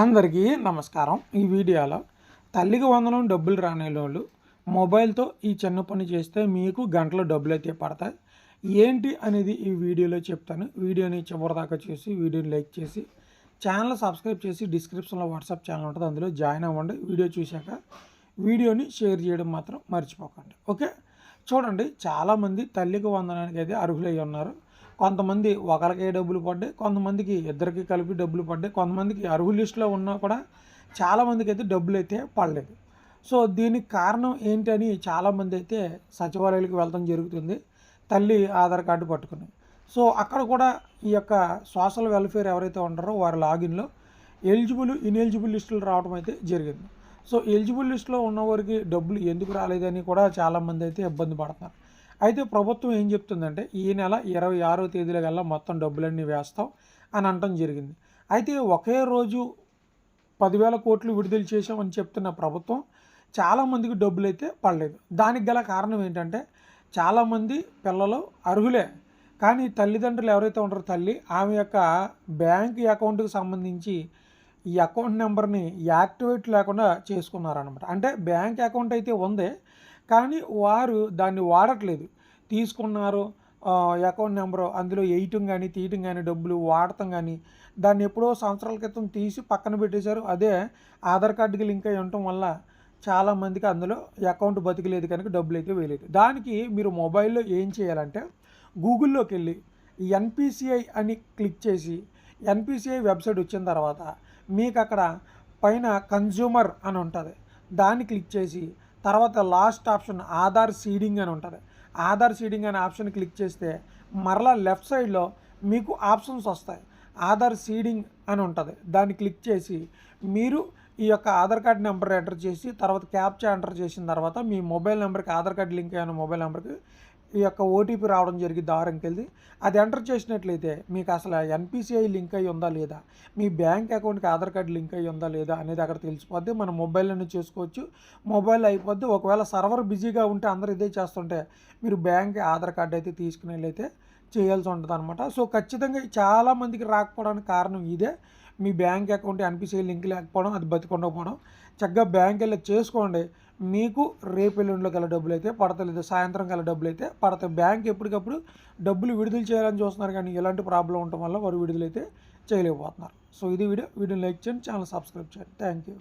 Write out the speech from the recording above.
అందరికీ నమస్కారం. ఈ వీడియోలో తల్లికి వందనం డబ్బులు రానేలోళ్ళు మొబైల్తో ఈ చిన్న పని చేస్తే మీకు గంటలో డబ్బులు అయితే పడతాయి. ఏంటి అనేది ఈ వీడియోలో చెప్తాను. వీడియోని చివరిదాకా చూసి వీడియోని లైక్ చేసి ఛానల్ సబ్స్క్రైబ్ చేసి డిస్క్రిప్షన్లో వాట్సాప్ ఛానల్ ఉంటుంది. అందులో జాయిన్ అవ్వండి. వీడియో చూశాక వీడియోని షేర్ చేయడం మాత్రం మర్చిపోకండి. ఓకే? చూడండి. చాలామంది తల్లికి వందనానికి అయితే అర్హులై ఉన్నారు. కొంతమంది ఒకరికే డబ్బులు పడ్డాయి కొంతమందికి ఇద్దరికి కలిపి డబ్బులు పడ్డాయి కొంతమందికి అర్హుల లిస్టులో ఉన్నా కూడా చాలామందికి అయితే డబ్బులు అయితే పడలేదు. సో దీనికి కారణం ఏంటని చాలామంది అయితే సచివాలయాలకు వెళ్ళడం జరుగుతుంది. తల్లి ఆధార్ కార్డు పట్టుకుని. సో అక్కడ కూడా ఈ యొక్క సోషల్ వెల్ఫేర్ ఎవరైతే ఉంటారో వారి లాగిన్లో ఎలిజిబుల్ ఇన్ఎలిజిబుల్ లిస్టులు రావడం అయితే జరిగింది. సో ఎలిజిబుల్ లిస్టులో ఉన్నవారికి డబ్బులు ఎందుకు రాలేదని కూడా చాలామంది అయితే ఇబ్బంది పడుతున్నారు. అయితే ప్రభుత్వం ఏం చెప్తుందంటే ఈ నెల ఇరవై ఆరో తేదీల కల్లా మొత్తం డబ్బులన్నీ వేస్తాం అని అనటం జరిగింది. అయితే ఒకే రోజు పదివేల కోట్లు విడుదల చేశామని చెప్తున్న ప్రభుత్వం చాలామందికి డబ్బులు అయితే పడలేదు. దానికి గల కారణం ఏంటంటే చాలామంది పిల్లలు అర్హులే. కానీ తల్లిదండ్రులు ఎవరైతే ఉంటారో తల్లి ఆమె యొక్క బ్యాంక్ అకౌంట్కి సంబంధించి ఈ అకౌంట్ నెంబర్ని యాక్టివేట్ లేకుండా చేసుకున్నారనమాట అంటే బ్యాంక్ అకౌంట్ అయితే ఉంది కానీ వారు దాన్ని వాడట్లేదు. తీసుకున్నారు అకౌంట్ నెంబరు అందులో వేయటం కానీ తీయటం కానీ డబ్బులు వాడటం కానీ దాన్ని ఎప్పుడో సంవత్సరాల క్రితం తీసి పక్కన పెట్టేశారు. అదే ఆధార్ కార్డుకి లింక్ అయి ఉండటం వల్ల చాలామందికి అందులో అకౌంట్ బతికలేదు కనుక డబ్బులు అయితే వేయలేదు. దానికి మీరు మొబైల్లో ఏం చేయాలంటే గూగుల్లోకి వెళ్ళి ఎన్పిసిఐ అని క్లిక్ చేసి ఎన్పిసిఐ వెబ్సైట్ వచ్చిన తర్వాత మీకు అక్కడ పైన కన్జ్యూమర్ అని ఉంటుంది. దాన్ని క్లిక్ చేసి తర్వాత లాస్ట్ ఆప్షన్ ఆధార్ సీడింగ్ అని ఉంటుంది. ఆధార్ సీడింగ్ అనే ఆప్షన్ క్లిక్ చేస్తే మరలా లెఫ్ట్ సైడ్లో మీకు ఆప్షన్స్ వస్తాయి. ఆధార్ సీడింగ్ అని ఉంటుంది. దాన్ని క్లిక్ చేసి మీరు ఈ యొక్క ఆధార్ కార్డ్ నెంబర్ ఎంటర్ చేసి తర్వాత క్యాప్చా ఎంటర్ చేసిన తర్వాత మీ మొబైల్ నెంబర్కి ఆధార్ కార్డ్ లింక్ అయిన మొబైల్ నెంబర్కి ఈ యొక్క ఓటీపీ రావడం జరిగింది ఆరంకెళ్ళి అది ఎంటర్ చేసినట్లయితే మీకు అసలు ఎన్పిసిఐ లింక్ అయ్యి ఉందా లేదా? మీ బ్యాంక్ అకౌంట్కి ఆధార్ కార్డు లింక్ అయ్యి ఉందా లేదా అనేది అక్కడ తెలిసిపోద్ది. మనం మొబైల్లోనే చేసుకోవచ్చు. మొబైల్ అయిపోద్ది. ఒకవేళ సర్వర్ బిజీగా ఉంటే అందరూ ఇదే చేస్తుంటే మీరు బ్యాంక్ ఆధార్ కార్డు అయితే తీసుకునేళ్ళైతే చేయాల్సి ఉంటుంది అనమాట సో ఖచ్చితంగా చాలామందికి రాకపోవడానికి కారణం ఇదే. మీ బ్యాంక్ అకౌంట్ ఎన్పిసిఐ లింక్ లేకపోవడం అది బతికొండకపోవడం. చక్కగా బ్యాంక్ వెళ్ళి చేసుకోండి. మీకు రేపు ఎల్లుండిలో గల డబ్బులు అయితే పడతలేదు సాయంత్రం గల డబ్బులు అయితే పడతాయి బ్యాంక్ ఎప్పటికప్పుడు డబ్బులు విడుదల చేయాలని చూస్తున్నారు కానీ ఎలాంటి ప్రాబ్లం ఉండటం వల్ల వారు విడుదలైతే చేయలేకపోతున్నారు. సో ఇది వీడియో. వీడియో లైక్ చేయండి ఛానల్ సబ్స్క్రైబ్ చేయండి. Thank you.